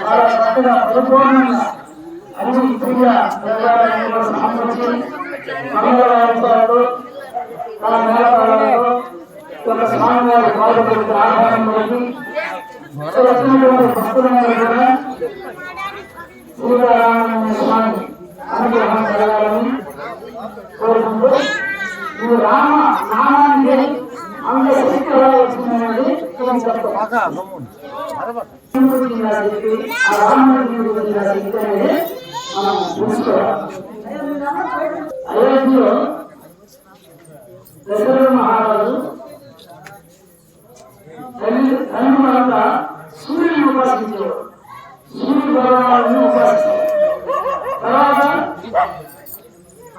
చాలా చక్కగా పరిపూర్ణంగా అన్ని ప్రియ దేవాలయంలో సమర్పించి మంగళవారంతో తన మేళతాళాలతో స్వామివారి వచ్చినటువంటి భక్తులందరూ కూడా స్వామి అనుగ్రహం కలగాలని కోరుకుంటూ ఈ రామ నామానికి అంత శక్తి వచ్చిందనేది శక్తి అయోధ్యలో దశరథ మహారాజు తల్లిదండ్రులంతా సూర్యుని ఉపాసించేవారు సూర్య భగవాను తర్వాత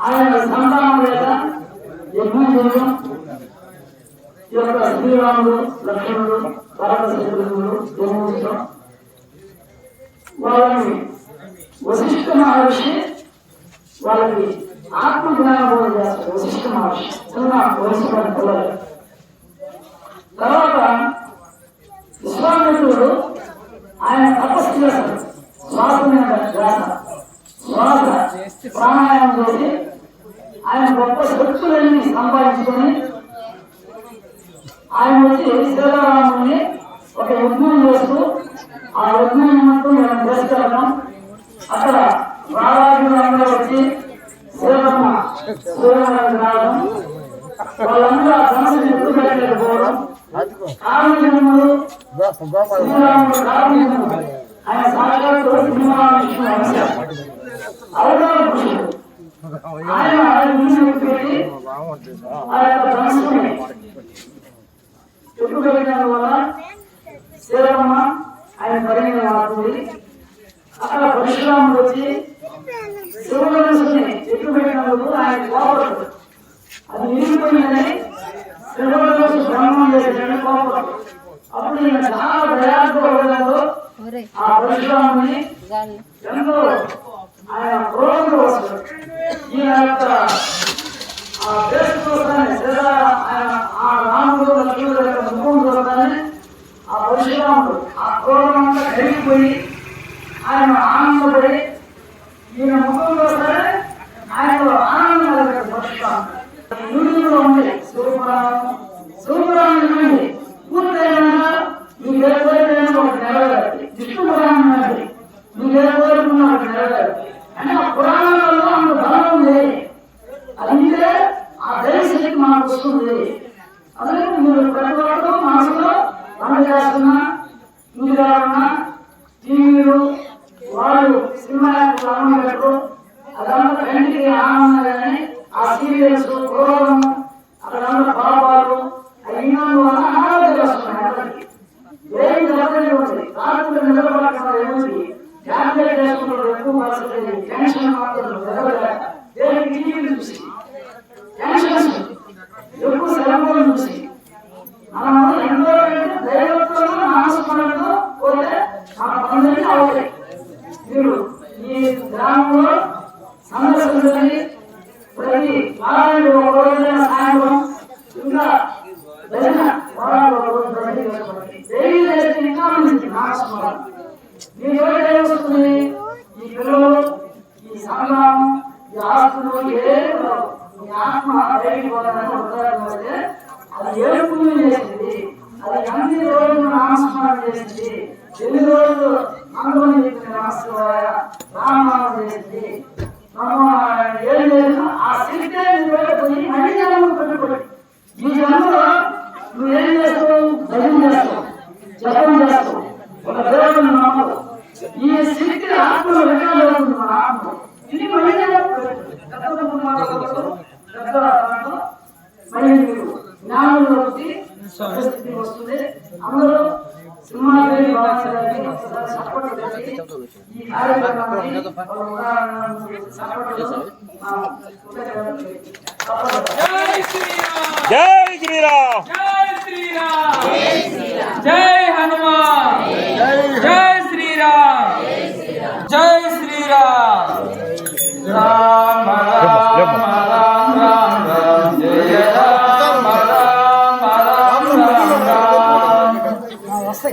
ఆయన సంతానం లేక యజ్ఞం చేయడం ఈ యొక్క శ్రీరాముడు లక్ష్మణుడు భరత వాళ్ళని వశిష్ఠ మహర్షి వాళ్ళకి ఆత్మ జ్ఞానబోధం చేస్తారు వశిష్ఠ మహర్షి చిన్న వయసు పిల్లలు తర్వాత విశ్వామిత్రుడు ఆయన తపస్సు చేశాడు శ్వాస మీద ధ్యాస శ్వాస ప్రాణాయామం చేసి ఆయన గొప్ప శక్తులన్నీ సంపాదించుకొని ఆయన వచ్చి సీతారాముని ఒక యజ్ఞం చేస్తూ ఆ యజ్ఞం మనం అక్కడ రారాజులందరూ వచ్చి శ్రీరామ సూర్యనారాయణ రావడం. వాళ్ళందరూ ఆ ధనుసుని కారణజన్ములు శ్రీరాముడు కారణజన్ముడు ఆయన సాక్షాత్తు అవతార పురుషుడు. ఆయన ఆయన ముందు పెట్టి ఆ యొక్క ఎత్తుకెళ్ళడం వల్ల శ్రీరమ్మ ఆయన పరిణయం అవుతుంది అక్కడ పరశురాముడు వచ్చి శివధనుసుని ఎత్తుపెట్టినందుకు ఆయన కోపడతాడు. అది విరిగిపోయిందని శివధనుసు బ్రహ్మం చేసేటని కోపడతాడు. అప్పుడు ఈయన చాలా దయాత్మకంలో ఆ పరశురాముని ఎంతో ఆయన క్రోధంలో వస్తాడు ఈయన యొక్క పని చేస్తున్నా ఇంటిలో ఉన్నా టీవీలు వాళ్ళు సినిమా పెట్టు అదంతా కంటికి ఆనందంగానే ఆ సీరియల్స్ ప్రోగ్రామ్ అక్కడ పాపాలు అయినా అనారోగ్యం వస్తున్నాయి అందరికీ ఏం జరగలేదు ఉంది రాత్రి నిలబడకుండా ఏముంది ట్యాబ్లెట్ వేసుకున్నారు ఎక్కువ పర్సెంటేజ్ టెన్షన్ మాత్రం జరగలేక దేనికి టీవీ చూసి టెన్షన్స్ ఎక్కువ సెలవులు చూసి ప్రతి వారానికి ఒక రోజైన సాయంత్రం ఇంకా ఒక రోజు ఇంకా మీ ఏమొస్తుంది ఈ పిల్లలు ఈ సంఘం ఈ ఆస్తులు ఏమి మీ ఆత్మ అది ఏ పుణ్యం చేసింది అది ఎన్ని రోజులు నామస్మరణ చేసింది ఎన్ని రోజులు అందులో చెప్పిన నమస్కారాయ రామనామం చేసింది మనం ఏం చేసినా ఆ శక్తే పోయి మళ్ళీ జన్మ పెట్టుకోండి ఈ జన్మలో నువ్వేం చేస్తావు? భజన చేస్తావు? జపం చేస్తావు ఒక దేవుడిని నమ్మవు ఈ శక్తి ఆత్మలో వికారం అవుతుంది మన ఆత్మ ఇది మళ్ళీ జన్మ పెట్టుకోండి. పెద్ద పుణ్యాలతో, పెద్ద దాంట్లో మళ్ళీ మీరు జ్ఞానంలో వచ్చి స్థితి వస్తుంది అందరూ సింహాదేవి బాగా సపోర్ట్ చేసి ఈ కార్యక్రమాన్ని ఒక ఉదాహరణ సపోర్ట్ చేసి ఆ, సపోర్ట్ జై శ్రీరామ్! జై శ్రీరామ్! జై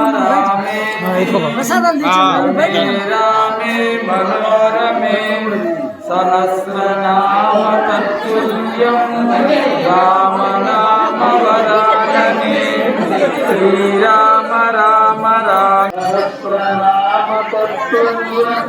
రామే శ్రీరామ మనోరమే సహస్రనామ తత్తుల్యం రామ శ్రీరామ రామ. రామ సహస్రనామ తత్తుల్యం